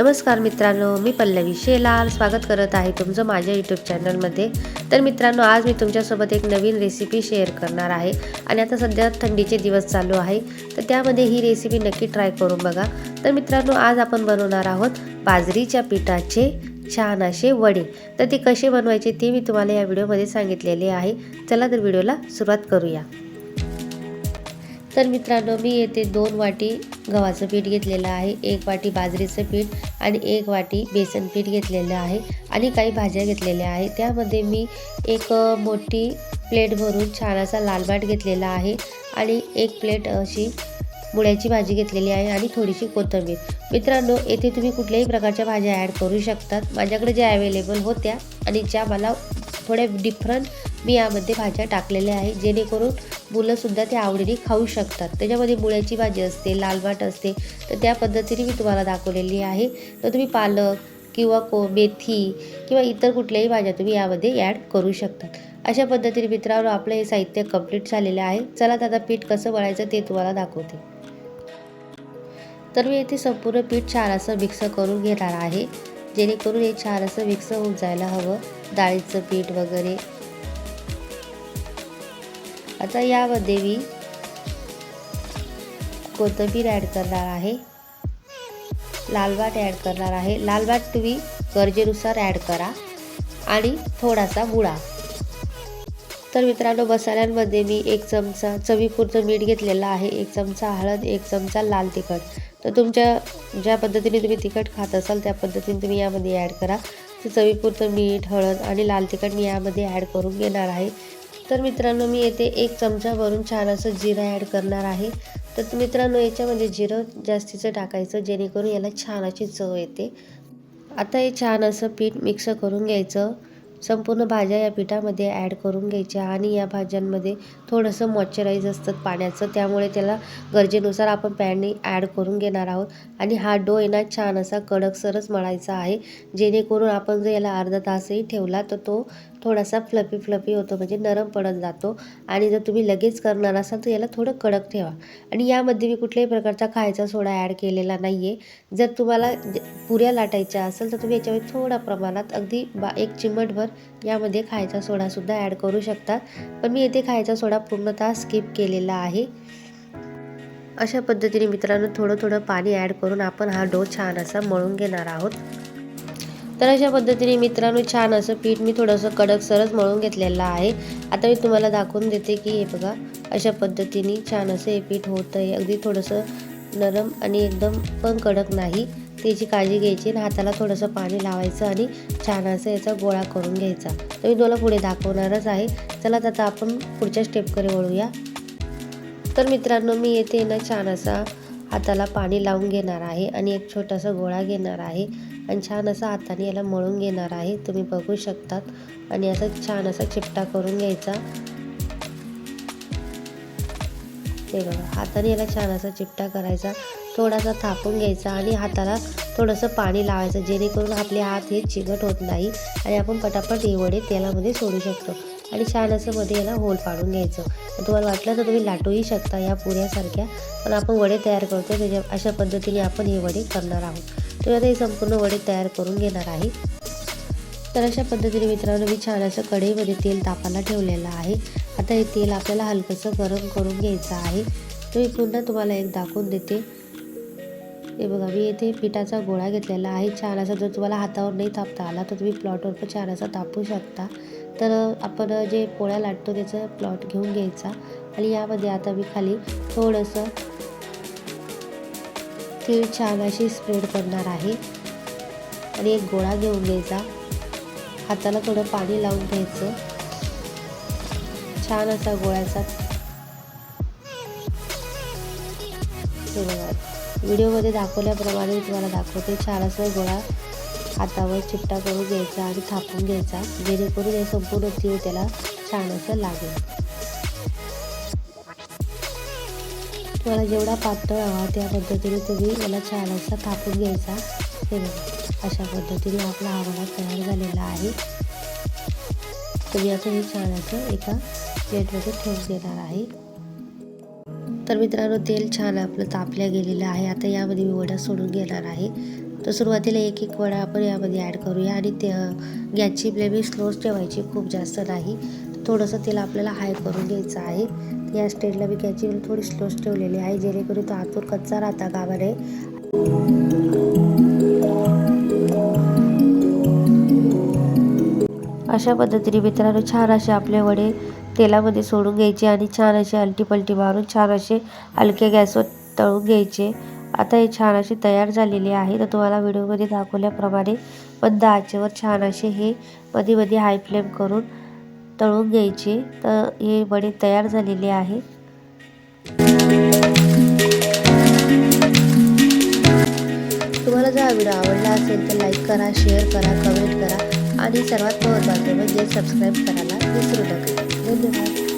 नमस्कार मित्रांनो मी पल्लवी शेलार. स्वागत करत आहे तुमचं माझ्या यूट्यूब चॅनलमध्ये तर मित्रांनो आज मी तुमच्यासोबत एक नवीन रेसिपी शेअर करणार आहे. आणि आता सध्या थंडीचे दिवस चालू आहे. तर त्यामध्ये ही रेसिपी नक्की ट्राय करून बघा. तर मित्रांनो आज आपण बनवणार आहोत बाजरीच्या पिठाचे छान असे वडे. तर ते कसे बनवायचे ते मी तुम्हाला या व्हिडिओमध्ये सांगितलेले आहे. चला तर व्हिडिओला सुरुवात करूया. तर मित्रांनो मी येथे दोन वाटी गव्हाचं पीठ घेतलेलं आहे. एक वाटी बाजरीचं पीठ आणि एक वाटी बेसन पीठ घेतलेलं आहे आणि काही भाज्या घेतलेल्या आहे. त्यामध्ये मी एक मोठी प्लेट भरून छान असा लाल घेतलेला आहे आणि एक प्लेट अशी मुळ्याची भाजी घेतलेली आहे आणि थोडीशी कोथिंबीर. मित्रांनो येथे तुम्ही कुठल्याही प्रकारच्या भाज्या ॲड करू शकतात. माझ्याकडे ज्या अवेलेबल होत्या आणि ज्या मला थोड्या डिफरंट मी यामध्ये भाज्या टाकलेल्या आहे. जेणेकरून मुलंसुद्धा ते आवडीने खाऊ शकतात. त्याच्यामध्ये मुळ्याची भाजी असते लाल असते तर त्या पद्धतीने मी तुम्हाला दाखवलेली आहे. तर तुम्ही पालक किंवा को मेथी किंवा इतर कुठल्याही भाज्या तुम्ही यामध्ये ॲड करू शकतात. अशा पद्धतीने मित्रांनो आपलं हे साहित्य कंप्लीट झालेलं आहे. चला आता पीठ कसं वळायचं ते तुम्हाला दाखवते. तर मी येथे संपूर्ण पीठ छान असं मिक्स करून घेणार आहे. जेणेकरून हे छान असं मिक्स होऊन जायला हवं. डाळीचं पीठ वगैरे आता यामध्ये मी कोथिंबीर ॲड करणार आहे. लालबाट ॲड करणार आहे. लालबाट तुम्ही गरजेनुसार ॲड करा. आणि थोडासा गुळा तर मित्रांनो मसाल्यांमध्ये मी एक चमचा चवीपुरतं मीठ घेतलेलं आहे. एक चमचा हळद एक चमचा लाल तिखट. तर तुमच्या ज्या पद्धतीने तुम्ही तिखट खात असाल त्या पद्धतीने तुम्ही यामध्ये ॲड करा. तर चवीपुरतं मीठ हळद आणि लाल तिखट मी यामध्ये ॲड करून घेणार आहे. तर मित्रांनो मी येथे एक चमचावरून छान असं जिरं ॲड करणार आहे. तर मित्रांनो याच्यामध्ये जिरं जास्तीचं टाकायचं जेणेकरून याला छान अशी चव येते. आता हे छान असं पीठ मिक्स करून घ्यायचं. संपूर्ण भाज्या या पिठामध्ये ॲड करून घ्यायच्या आणि या भाज्यांमध्ये थोडंसं मॉइश्चराईज असतं पाण्याचं त्यामुळे त्याला गरजेनुसार आपण पॅननी ॲड करून घेणार आहोत. आणि हा डो येणार ना छान असा कडकसरच मळायचा आहे. जेणेकरून आपण जर याला अर्धा तासही ठेवला तर तो थोडासा फ्लफी फ्लफी होतो म्हणजे नरम पडत जातो. आणि जर तुम्ही लगेच करणार असाल तर याला थोडं कडक ठेवा. आणि यामध्ये मी कुठल्याही प्रकारचा खायचा सोडा ॲड केलेला नाही आहे जर तुम्हाला पुऱ्या लाटायच्या असेल तर तुम्ही याच्यामध्ये थोड्या प्रमाणात अगदी बा एक चिमटभर यामध्ये खायचा सोडासुद्धा ॲड करू शकता. पण मी येथे खायचा सोडा पूर्णतः स्किप केलेला आहे. अशा पद्धतीने मित्रांनो थोडं थोडं पाणी ॲड करून आपण हा डो छान असा मळून घेणार आहोत. तर अशा पद्धतीने मित्रांनो छान असं पीठ मी थोडंसं कडक सरस मळून घेतलेलं आहे. आता मी तुम्हाला दाखवून देते की हे बघा अशा पद्धतीने छान असं हे पीठ होतं आहे. अगदी थोडंसं नरम आणि एकदम पण कडक नाही. त्याची काळजी घ्यायची आणि हाताला थोडंसं पाणी लावायचं आणि छान असं याचा गोळा करून घ्यायचा. तर मी तुम्हाला पुढे दाखवणारच आहे. चला आता आपण पुढच्या स्टेपकडे वळूया. तर मित्रांनो मी येते ना छान असा हाताला पाणी लावून घेणार आहे आणि एक छोटासा गोळा घेणार आहे आणि छान असा हाताने याला मळून घेणार आहे. तुम्ही बघू शकतात. आणि असा छान असा चिपटा करून घ्यायचा. ते बघा हाताने याला छान असा चिपटा करायचा. थोडासा थापून घ्यायचा आणि हाताला थोडंसं पाणी लावायचं जेणेकरून आपले हात हे चिकट होत नाही आणि आपण पटापट हे वडे तेलामध्ये सोडू शकतो. आणि छान असं मध्ये याला होल पाडून घ्यायचं. तुम्हाला वाटलं तर तुम्ही लाटूही शकता या पुऱ्यासारख्या पण आपण वडे तयार करतो त्याच्या अशा पद्धतीने आपण हे वडे करणार आहोत. तुम्ही आता हे संपूर्ण वडे तयार करून घेणार आहे. तर अशा पद्धतीने मित्रांनो मी छान असं कढईमध्ये तेल तापायला ठेवलेलं आहे. आता हे तेल आपल्याला हलकंसं गरम करून घ्यायचं आहे. तर मी पुन्हा तुम्हाला एक दाखवून देते. हे बघा मी येथे पिठाचा गोळा घेतलेला आहे. छान असा जर तुम्हाला हातावर नाही तापता आला तर तुम्ही प्लॉटवर पण छान असा तापू शकता. तर आपण जे पोळ्या लाटतो त्याचा प्लॉट घेऊन घ्यायचा. आणि यामध्ये आता मी खाली थोडंसं तीळ छान अशी स्प्रेड करणार आहे. आणि एक गोळा घेऊन घ्यायचा. हाताला थोडं पाणी लावून घ्यायचं. छान असा गोळ्याचा. व्हिडिओमध्ये दाखवल्याप्रमाणे मी तुम्हाला दाखवते. छान असा गोळा हातावर चिपटा करून घ्यायचा आणि थापून घ्यायचा जेणेकरून हे संपूर्ण तीळ त्याला छान असं लागेल. तुम्हाला जेवढा पातळ हवा त्या पद्धतीने तुम्ही याला छान असा थापून घ्यायचा. हे बघा अशा पद्धतीने आपला हवाला तयार झालेला आहे. तुम्ही आता हे छान असं एका प्लेटमध्ये ठेवून देणार आहे. तर मित्रांनो तेल छान आपलं तापल्या गेलेलं आहे. आता यामध्ये मी वडा सोडून घेणार आहे. तर सुरुवातीला एक एक वडा आपण यामध्ये ॲड करूया आणि ते गॅसची फ्लेम स्लोच ठेवायची खूप जास्त नाही. थोडंसं तेल आपल्याला हाय करून घ्यायचं आहे. या स्टेजला मी गॅसची फ्लेम थोडी स्लोच ठेवलेली आहे जेणेकरून तो आतूर कच्चा राहता कामा अशा पद्धतीने मित्रांनो छान असे आपले वडे तेलामध्ये सोडून घ्यायचे आणि छान असे अलटी पलटी मारून छान असे हलक्या गॅसवर तळून घ्यायचे. आता हे छान अशी तयार झालेली आहे. तर तुम्हाला व्हिडिओमध्ये दाखवल्याप्रमाणे मंद आचेवर छान असे हे मध्ये मध्ये हाय फ्लेम करून तळून घ्यायचे. तर हे वडे तयार झालेले आहे. तुम्हाला जर हा व्हिडिओ आवडला असेल तर लाईक करा शेअर करा कमेंट करा आणि सर्वात महत्त्वाचं म्हणजे सबस्क्राईब करायला विसरू नका. धन्यवाद.